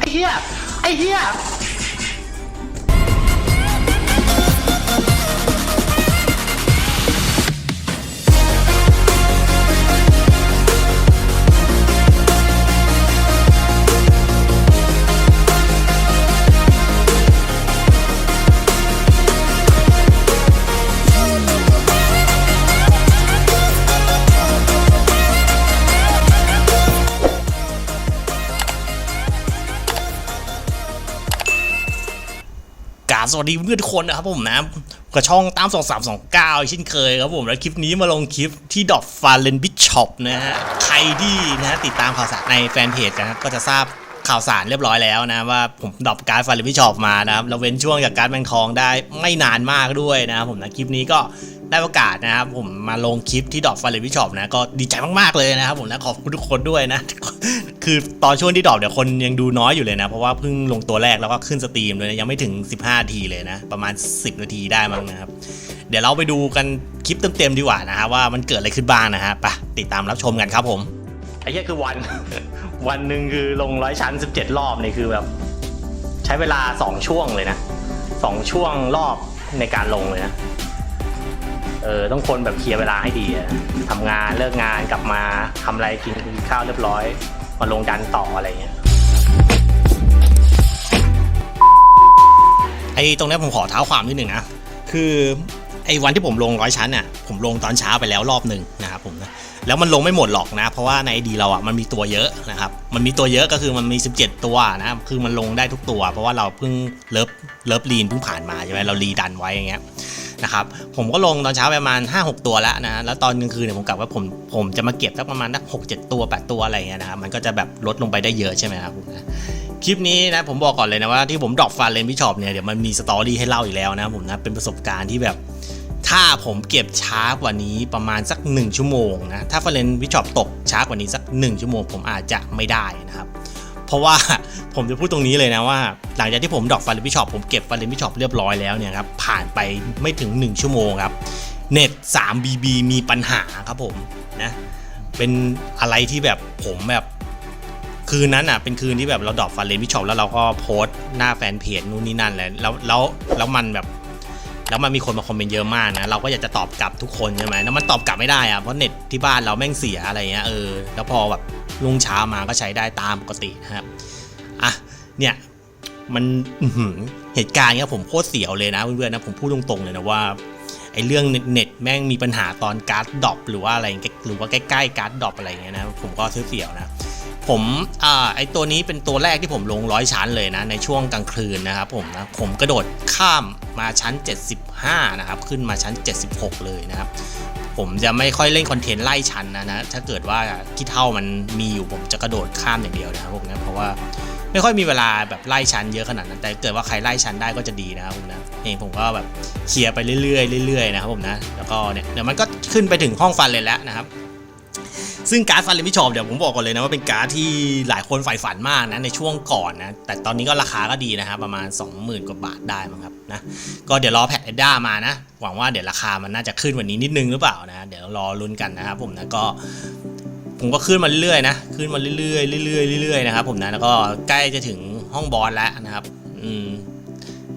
ไอ้เหี้ยไอ้เหี้ย สวัสดีเพื่อนทุกคนนะครับผมนะกับช่องตาม2 3 2 9เช่นเคยครับผมแล้วคลิปนี้มาลงคลิปที่ดอกฟาเลนบิชช็อปนะฮะใครที่นะติดตามข่าวสารในแฟนเพจนะครับก็จะทราบข่าวสารเรียบร้อยแล้วนะว่าผมดรอปการ์ดฟาเลนบิชช็อปมานะครับเราเว้นช่วงจากการแบงทองได้ไม่นานมากด้วยนะครับผมนะคลิปนี้ก็ ได้โอกาสนะครับผมมาลงคลิปที่ดอปฟาเลนบิชอปนะก็ดีใจมากๆเลยนะครับผมนะขอบคุณทุกคนด้วยนะ คือตอนช่วงที่ดอปเดี๋ยวคนยังดูน้อยอยู่เลยนะ เพราะว่าเพิ่งลงตัวแรกแล้วก็ขึ้นสตรีมเลยนะยังไม่ถึง 15นาทีเลยนะ ประมาณ 10 นาทีได้มั้งนะครับ เดี๋ยวเราไปดูกันคลิปเต็มๆดีกว่านะฮะว่ามันเกิดอะไรขึ้นบ้างนะฮะไปติดตามรับชมกันครับผมไอ้เหี้ยคือวัน วันหนึ่งคือลงร้อยชั้น 17 รอบนี่คือแบบ ใช้เวลา 2 ช่วงเลยนะสองช่วงรอบในการลงเลยนะ เออต้องคนแบบเคลียร์เวลาให้ดีอะทำงานเลิกงานกลับมาทำอะไรกินข้าวเรียบร้อยมาลงดันต่ออะไรเงี้ยไอ้ตรงนี้ผมขอเท้าความนิดหนึ่งนะคือไอ้วันที่ผมลงร้อยชั้นน่ะผมลงตอนเช้าไปแล้วรอบหนึ่งนะครับผมนะแล้วมันลงไม่หมดหรอกนะ เพราะว่าในดีเราอะมันมีตัวเยอะนะครับมันมีตัวเยอะก็คือมันมี 17 ตัวนะคือมันลงได้ทุกตัว เพราะว่าเราเพิ่งเลิฟเลิฟลีนเพิ่งผ่านมาใช่ไหมเรารีดันไว้อย่างเงี้ย นะครับผมก็ลงตอนเช้าประมาณ 5-6 ตัวแล้วนะแล้วตอนกลางคืนเนี่ยผมกลับว่าผมผมจะมาเก็บสักประมาณสักหกเจ็ดตัว 8 ตัวอะไรเงี้ยนะครับมันก็จะแบบลดลงไปได้เยอะใช่ไหมครับคลิปนี้นะผมบอกก่อนเลยนะว่าที่ผมดรอปฟาเลนพิชอปเนี่ยเดี๋ยวมันมีสตอรี่ให้เล่าอีกแล้วนะผมนะเป็นประสบการณ์ที่แบบถ้าผมเก็บช้ากว่านี้ประมาณสัก 1 ชั่วโมงนะถ้าฟาเลนพิชอปตกช้ากว่านี้สัก 1 ชั่วโมง ผมอาจจะไม่ได้นะครับ เพราะว่าผมจะพูดตรงนี้เลยนะว่า หลังจากที่ผมดรอกฟาเลนพิชอปผมเก็บฟาเลนพิชอปเรียบร้อยแล้วเนี่ยครับผ่านไปไม่ถึง 1 ชั่วโมงครับเน็ต 3BB มีปัญหาครับผมนะเป็นอะไรที่แบบผมแบบคืนนั้นอะเป็นคืนที่แบบเราดรอปฟาเลนพิชอปแล้วเราก็โพสต์หน้าแฟนเพจนู่นนี่นั่นแหละแล้วแล้วแล้วมันแบบ แล้วมันมีคนมาคอมเมนต์เยอะมากนะ เราก็อยากจะตอบกลับทุกคนใช่ไหมแล้วมันตอบกลับไม่ได้อะเพราะเน็ตที่บ้านเราแม่งเสียอะไรเงี้ยเออแล้วพอแบบ รุ่งเช้ามาก็ใช้ได้ตามปกตินะครับอะเนี่ยมันเหตุการณ์เนี้ยผมโคตรเสียวเลยนะเพื่อนๆนะผมพูดตรงๆเลยนะว่าไอ้เรื่องเน็ตแม่งมีปัญหาตอนการ์ดดรอปหรือว่าอะไรหรือว่าใกล้ๆการ์ดดรอปอะไรเงี้ยนะผมก็เสียวนะผมอ่าไอตัวนี้เป็นตัวแรกที่ผมลงร้อยชั้นเลยนะในช่วงกลางคืนนะครับผมนะผมกระโดดข้ามมาชั้น 75 นะครับ ขึ้นมาชั้น 76 เลยนะครับ ผมจะไม่ค่อยเล่นคอนเทนต์ไล่ชั้นนะนะถ้าเกิดว่าขี้เท่ามันมีอยู่ผมจะกระโดดข้ามอย่างเดียวนะครับผมนะเพราะว่าไม่ค่อยมีเวลาแบบไล่ชั้นเยอะขนาดนั้นแต่เกิดว่าใครไล่ชั้นได้ก็จะดีนะครับผมนะเองผมก็แบบเคลียร์ไปเรื่อยๆเรื่อยๆนะครับผมนะแล้วก็เนี่ยเดี๋ยวมันก็ขึ้นไปถึงห้องฟันเลยแล้วนะครับ ซึ่งการ์ดฟันเลมิชอปเดี๋ยวผมบอกก่อนเลยนะว่าเป็นการ์ดที่หลายคนใฝ่ฝันมากนะในช่วงก่อนนะแต่ตอนนี้ก็ราคาก็ดีนะครับประมาณ 20,000 กว่าบาทได้มั้งครับนะก็เดี๋ยวรอแพทเอด้ามานะ หวังว่าเดี๋ยวราคามันน่าจะขึ้นวันนี้นิดนึงหรือเปล่านะ เดี๋ยวรอลุ้นกันนะครับผมนะก็ผมก็ขึ้นมาเรื่อยๆนะขึ้นมาเรื่อยๆเรื่อยๆเรื่อยๆนะครับผมนะแล้วก็ใกล้จะถึงห้องบอสแล้วนะครับ อืม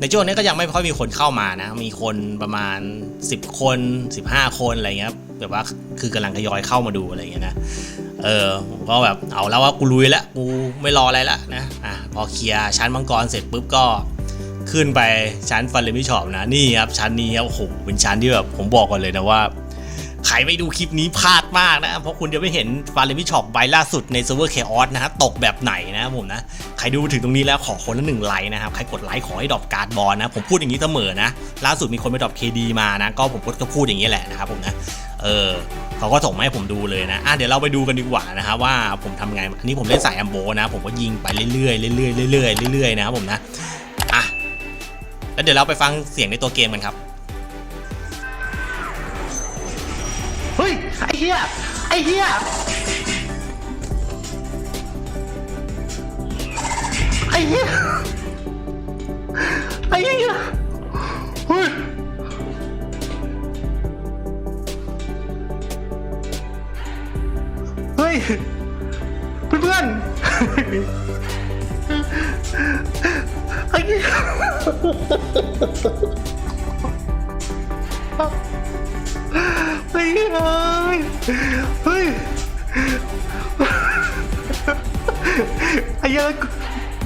ในช่วงนี้ก็ยังไม่ค่อยมีคนเข้ามานะ มีคนประมาณ 10 คน 15 คนอะไรเงี้ย แบบว่าคือกำลังทยอยเข้ามาดูอะไรเงี้ยนะเออผมก็แบบเอาแล้วว่ากูลุยแล้วกูไม่รออะไรละนะอะพอเคลียร์ชั้นมังกรเสร็จปุ๊บก็ขึ้นไปชั้นฟันเลมิชอปนะนี่ครับชั้นนี้ครับโอ้โหเป็นชั้นที่แบบผมบอกก่อนเลยนะว่า ใครไม่ดูคลิปนี้พลาดมากนะ เพราะคุณจะไม่เห็นฟาร์เรมิช็อปใบล่าสุดในเซิร์ฟเวอร์เคออสนะฮะตกแบบไหนนะผมนะ ใครดูถึงตรงนี้แล้วขอคนละหนึ่งไลค์นะครับ ใครกดไลค์ขอให้ดรอปการ์ดบอลนะ ผมพูดอย่างนี้เสมอนะ ล่าสุดมีคนไปดรอปเคดีมานะ ก็ผมก็พูดอย่างนี้แหละนะครับผมนะ เออเขาก็ส่งมาให้ผมดูเลยนะอะเดี๋ยวเราไปดูกันดีกว่านะครับว่าผมทำไงอันนี้ผมเล่นสายแอมโบนะ ผมก็ยิงไปเรื่อยๆเรื่อยๆเรื่อยๆเรื่อยๆนะครับผมนะอะแล้วเดี๋ยวเราไปฟังเสียงในตัวเกมกันครับ เฮ้ย ไอ้เหี้ย ไอ้เหี้ย ไอ้เหี้ย ไอ้เหี้ย เฮ้ย เฮ้ย เพื่อนๆไอ้เหี้ย เฮ้ยไอ้เหี้ย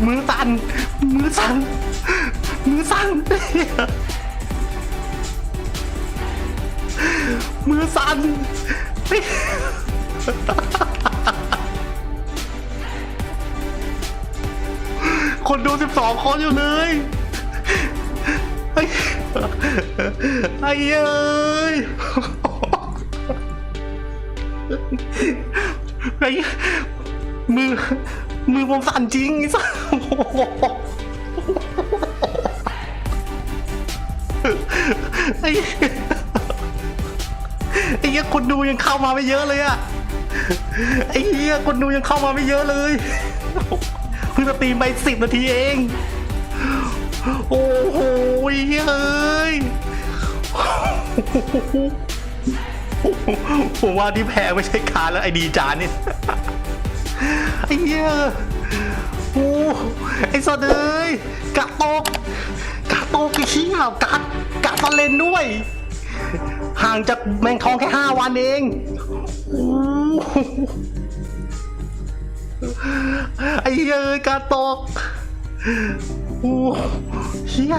มือสั่นมือสั่นมือสั่นมือสั่นเฮ้ยคนดูสิบสองคนอยู่เลยไอ้ไอ้เอ้ย ไอ้มือ มือผมสั่นจริงไอ้สัสไอ้ไอ้เหี้ยคนดูยังเข้ามาไม่เยอะเลยอะไอ้เหี้ยคนดูยังเข้ามาไม่เยอะเลยเพิ่งสตรีมไปสิบนาทีเอง โอ้โหเฮ้ย ผมว่าที่แพ้ไม่ใช่การแล้วไอ้ดีจานนี่ไอ้เหี้ยโอ้ไอ้สัตว์เอ้ยกะตกกะตกไอ้เหี้ยกะกะตะเลนด้วย ห่างจากแมงทองแค่ห้าวันเองโอ้ไอ้เหี้ยเอ้ยกะตกโอ้เหี้ย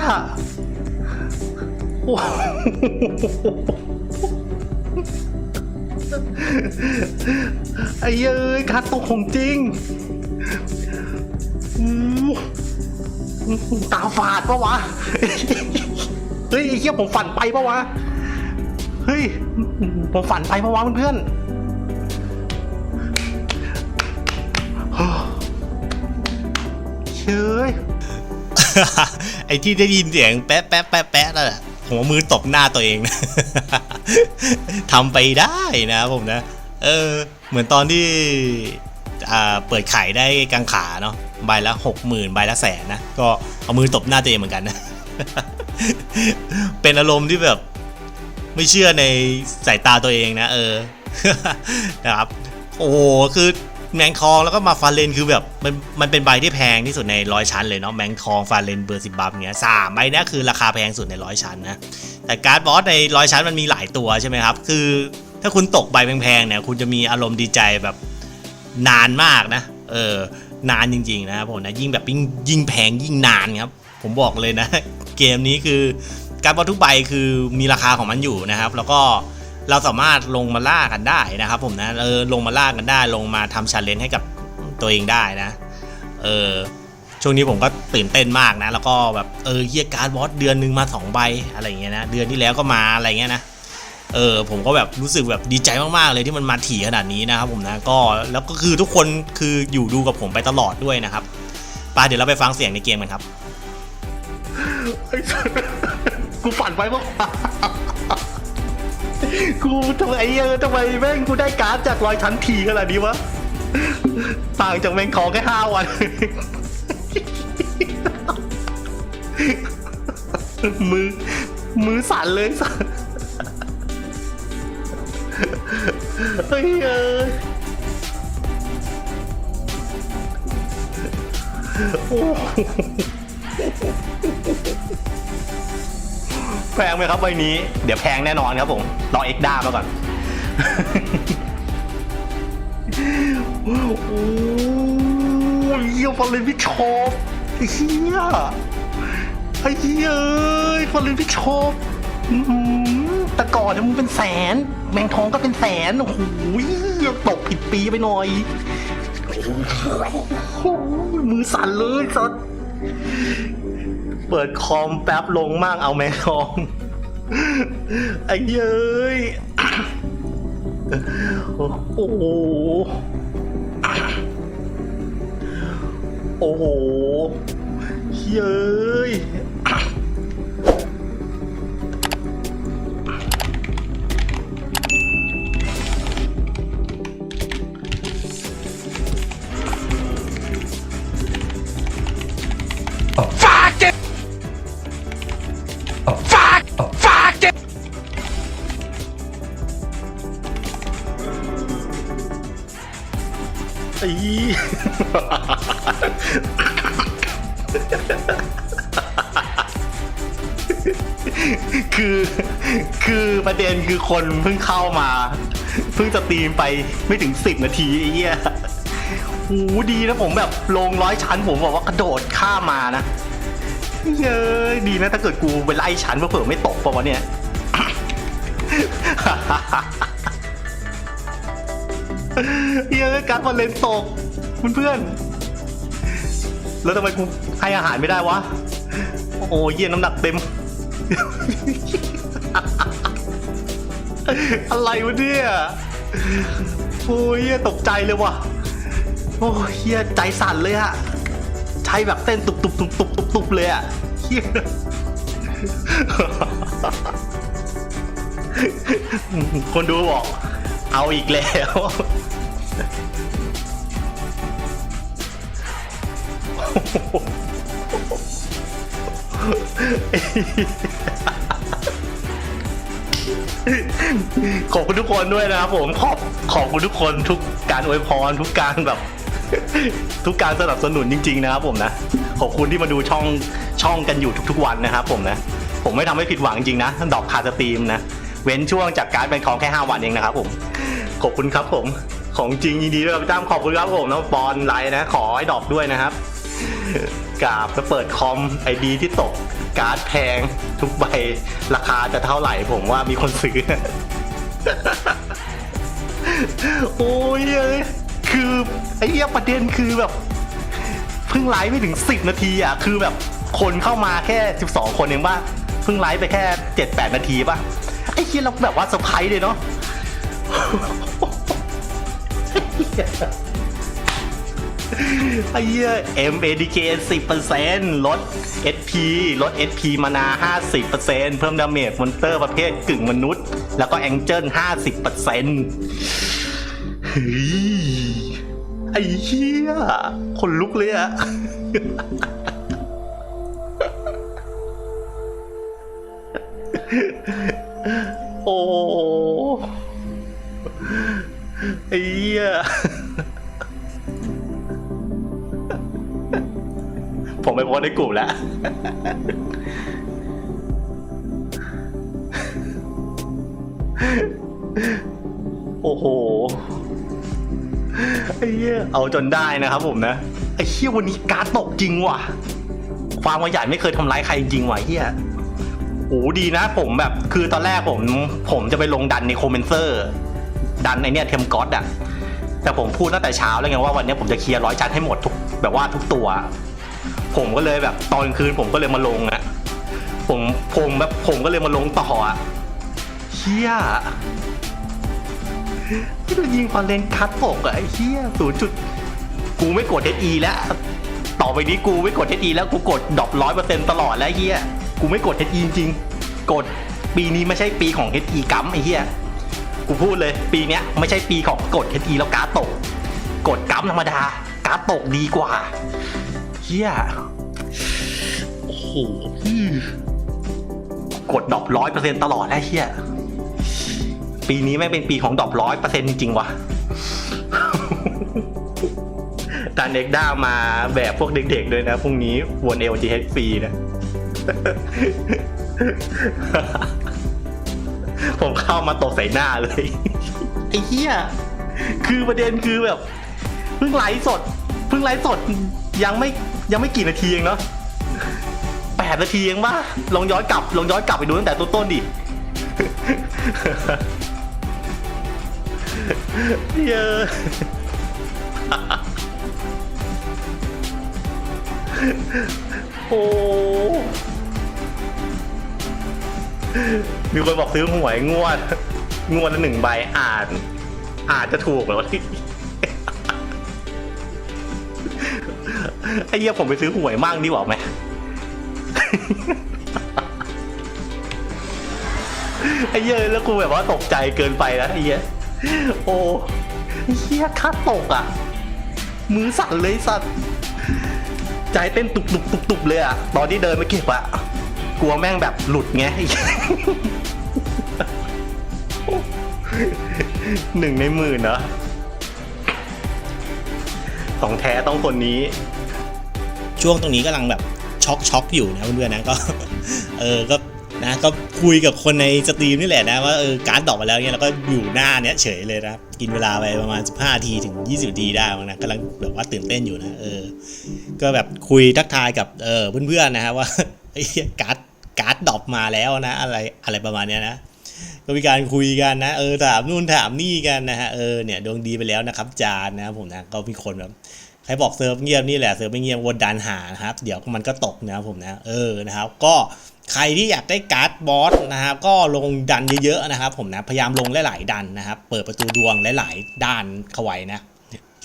โอ้ ไอ้เอ้ยคาตกของจริงหูตาฝาดปะวะ เฮ้ยไอ้เหี้ยผมฝันไปปะวะ เฮ้ย ผมฝันไปปะวะเพื่อนเฮ้ยไอ้ที่ได้ยินเสียงแป๊ะแป๊ะแป๊ะแป๊ะนั่นแหละ ผมเอามือตบหน้าตัวเองนะทำไปได้นะผมนะ เออ เหมือนตอนที่เปิดขายได้กังขาเนาะใบละหกหมื่นใบละแสนนะ ก็เอามือตบหน้าตัวเองเหมือนกันนะ เป็นอารมณ์ที่แบบ ไม่เชื่อในสายตาตัวเองนะ เออนะครับ โอ้โหคือ แมงทองแล้วก็มาฟาเลนคือแบบมันมันเป็นใบที่แพงที่สุดในร้อยชั้นเลยเนาะแมงทองฟาเลนเบอร์สิบบัฟเงี้ยสามใบนี้คือราคาแพงสุดในร้อยชั้นนะแต่การ์ดบอสในร้อยชั้นมันมีหลายตัวใช่ไหมครับ คือถ้าคุณตกใบแพงๆเนี่ยคุณจะมีอารมณ์ดีใจแบบนานมากนะ เออนานจริงๆนะครับผมนะยิ่งแบบยิ่งยิ่งแพงยิ่งนานครับ ผมบอกเลยนะ เกมนี้คือการ์ดบอสทุกใบคือมีราคาของมันอยู่นะครับ แล้วก็ เราสามารถลงมาล่ากันได้นะครับ ผมนะเออลงมาล่ากันได้ ลงมาทำชาเลนจ์ให้กับตัวเองได้นะ เออช่วงนี้ผมก็ตื่นเต้นมากนะ แล้วก็แบบเออเฮียการ์ดบอสเดือนหนึ่งมาสองใบอะไรอย่างเงี้ยนะเดือนที่แล้วก็มาอะไรเงี้ยนะเออผมก็แบบรู้สึกแบบดีใจมากๆเลยที่มันมาถี่ขนาดนี้นะครับผมนะก็แล้วก็คือทุกคนคืออยู่ดูกับผมไปตลอดด้วยนะครับไปเดี๋ยวเราไปฟังเสียงในเกมกันครับไอ้สัสกูฝันไปปะ กูทำไมเออทำไมแม่งกูได้การ์ดจากรอยชั้นทีขนาดนี้วะ ต่างจากแมงทองแค่ห้าวัน มือ มือสั่นเลยสั่นเฮ้ยเอ้ยโอ้ แพงไหมครับใบนี้ เดี๋ยวแพงแน่นอนครับผมรอเอ็กด้ามาก่อน โอ้ยเหี้ยฟอลเลนพี่ชอบไอ้เฮียไอ้เฮียเอ้ยฟอลเลนพี่ชอบอื้อหือแต่ก่อนเนี่ยมึงเป็นแสน แมงทองก็เป็นแสน โอ้โหตกผิดปีไปหน่อยมือสั่นเลยสัส เปิดคอมแป๊บลงมากเอาแม่ทองไอ้เย้ยโอ้โหโอ้โหเย้ย ประเด็นคือคนเพิ่งเข้ามา เพิ่งจะตีมไปไม่ถึงสิบนาทีไอ้เหี้ยโอ้ดีนะผมแบบลงร้อยชั้นผมบอกว่ากระโดดข้ามมานะเย้ดีนะถ้าเกิดกูไปไล่ชั้นเผื่อไม่ตกปะวะเนี่ยเย้ยการบอลเลนตกเพื่อนๆแล้วทำไมกูให้อาหารไม่ได้วะ โอ้ยเยี่ยน้ำหนักเต็ม อะไรวะเนี่ยโอ้ยตกใจเลยว่ะโอ้ยเฮียใจสั่นเลยอะใจแบบเต้นตุบตุบตุบตุบตุบตุบเลยอะเฮียคนดูบอก เอาอีกแล้ว ขอบคุณทุกคนด้วยนะครับผมขอบขอบคุณทุกคนทุกการอวยพรทุกการแบบ ทุกการสนับสนุนจริง ๆ นะครับผมนะขอบคุณที่มาดูช่องช่องกันอยู่ทุก ๆ วันนะครับผมนะ ผมไม่ทำให้ผิดหวังจริงนะดอกคาสตรีมนะเว้นช่วงจากการเป็นของแค่ 5 วันเองนะครับผมขอบคุณครับผมของจริงยินดีด้วยครับพี่ตั้มขอบคุณครับผมน้องปอนไลน์นะ ขอให้ดอกด้วยนะครับกราบจะเปิดคอมไอดีที่ตก การ์ดแพงทุกใบ ราคาจะเท่าไหร่ผมว่ามีคนซื้อ โอ้ยเอ้ยคือไอ้เหี้ยประเด็นคือแบบเพิ่งไลฟ์ไม่ถึง 10 นาทีอะ คือแบบคนเข้ามาแค่ 12 คนเองป่ะเพิ่งไลฟ์ไปแค่ 7-8 นาทีป่ะไอ้เหี้ยเราแบบว่าเซอร์ไพรส์เลยเนาะ ไอ้เหี้ย MADK 10%ลด SP ลด SP มานา 50%เพิ่มดาเมจมอนเตอร์ประเภทกึ่งมนุษย์ แล้วก็แองเจิล50%เฮ้ย ไอ้เหี้ย คนลุกเลยอะโอ้ไอ้เหี้ย ผมไปโพสในกลุ่มแล้ว โอ้โหไอ้เหี้ยเอาจนได้นะครับผมนะ ไอ้เหี้ยวันนี้การตกจริงว่ะ ความว่าใหญ่ไม่เคยทำร้ายใครจริงว่ะเหี้ยโอ้ดีนะผมแบบคือตอนแรกผมผมจะไปลงดันในโคเมนเซอร์ ดันในเนี่ยเทมกอตอะแต่ผมพูดตั้งแต่เช้าแล้วไงว่าวันนี้ผมจะเคลียร์ร้อยชั้นให้หมดทุกแบบว่าทุกตัว ผมก็เลยแบบตอนคืนผมก็เลยมาลงอะผมผมแบบผมก็เลยมาลงต่ออะเฮียที่เรายิงคอนเลนคัดตกอะไอ้เฮียศูนย์จุดกูไม่กด HE แล้ว ต่อไปนี้กูไม่กด HE แล้วกูกดดรอปร้อยเปอร์เซ็นต์ตลอดแล้วเฮียกูไม่กด HE จริงกดปีนี้ไม่ใช่ปีของ HE กัมไอ้เฮียกูพูดเลย ปีเนี้ยไม่ใช่ปีของกด HE แล้วการดตก กดกัมธรรมดาการดตกดีกว่า เฮียโอ้โหกดดรอปร้อยเปอร์เซ็นตลอดแล้วเฮียปีนี้ไม่งเป็นปีของดรอปร้อยเปอร์เซ็นจริงๆว่ะตาเน็กด้ามาแบบพวกเด็กๆด้วยนะพรุ่งนี้วนเอลจีเฮฟรีนะ ผมเข้ามาตกใส่หน้าเลย ไอ้เหี้ย คือประเด็นคือแบบ เพิ่งไลฟ์สด เพิ่งไลฟ์สดยังไม่ ยังไม่กี่นาทีเองเนาะแปดนาทีเองป่ะลองย้อนกลับลองย้อนกลับไปดูตั้งแต่ต้นต้นๆดิเยอะโอ้มีคนบอกซื้อหวยงวด งวดละหนึ่งใบอ่าน อาจจะถูกเหรอวะ ไอ้เหี้ยผมไปซื้อหวยมั่งดีกว่าไหมไอ้เหี้ยแล้วกูแบบว่าตกใจเกินไปนะไอ้เหี้ยโอ้ไอ้เหี้ยค่าตกอะ มือสั่นเลยสั่นใจเต้นตุบตุบตุบตุบเลยอะ ตอนที่เดินมาเก็บอะ กลัวแม่งแบบหลุดไงไอ้เหี้ยหนึ่งในหมื่นเหรอของแท้ต้องคนนี้ ช่วงตรงนี้กำลังแบบช็อกช็อกอยู่นะเพื่อนๆนะก็เออก็นะก็คุยกับคนในสตรีมนี่แหละนะว่าเออการ์ดดอกมาแล้วเนี่ยแล้วก็อยู่หน้าเนี้ยเฉยเลยนะกินเวลาไปประมาณ 15นาทีถึง 20นาทีได้มั้งนะกำลังแบบว่าตื่นเต้นอยู่นะเออก็แบบคุยทักทายกับเออเพื่อนๆนะฮะว่าไอ้การ์ดการ์ดดอปมาแล้วนะอะไรอะไรประมาณเนี้ยนะก็มีการคุยกันนะเออถามนู่นถามนี่กันนะฮะเออเนี่ยดวงดีไปแล้วนะครับจานนะผมนะก็มีคนแบบ ใครบอกเซิร์ฟเงียบนี่แหละเซิร์ฟไม่เงียบวนดันหานะครับเดี๋ยวมันก็ตกนะครับผมนะเออนะครับ ก็ใครที่อยากได้การ์ดบอสนะครับก็ลงดันเยอะๆนะครับ ผมนะพยายามลงหลายๆดันนะครับ เปิดประตูดวงหลายๆด้านเข้าไว้นะ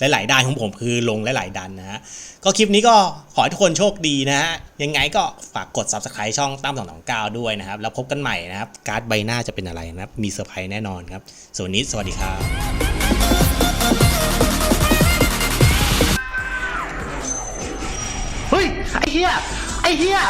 หลายๆด้านของผมคือลงหลายๆดันนะฮะก็คลิปนี้ก็ขอให้ทุกคนโชคดีนะฮะยังไงก็ฝากกด subscribe ช่องตั้มสองสองเก้าด้วยนะครับ แล้วพบกันใหม่นะครับ การ์ดใบหน้าจะเป็นอะไรนะครับ มีเซอร์ไพรส์แน่นอนครับส่วนนี้สวัสดีครับ ไอ้เหี้ย